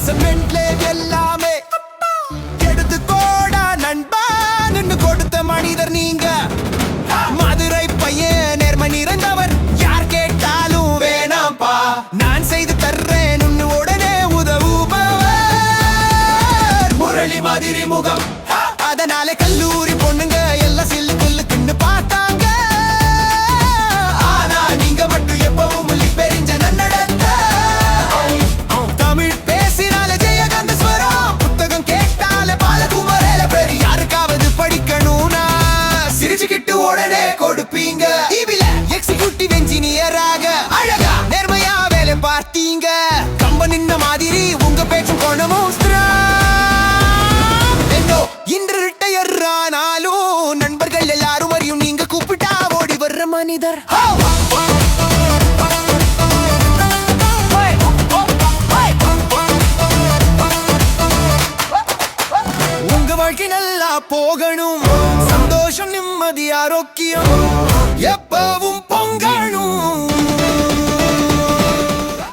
அசைன்மெண்ட்ல எல்லாமே. நண்பா நின்னு கொடுத்த மனிதர் நீங்க. மதுரை பையன் நேர்மை நிறைந்தவர். யார் கேட்டாலும் வேணாம்ப்பா. நான் செய்து தர்றேன் உன்னு உடனே உதவுபவர். முரளி மாதிரி முகம். அதனால கல்லூரி பொண்ணுங்க மனிதர். உங்க வாழ்க்கை நல்லா போகணும். சந்தோஷம் நிம்மதி ஆரோக்கியம் எப்பவும் போ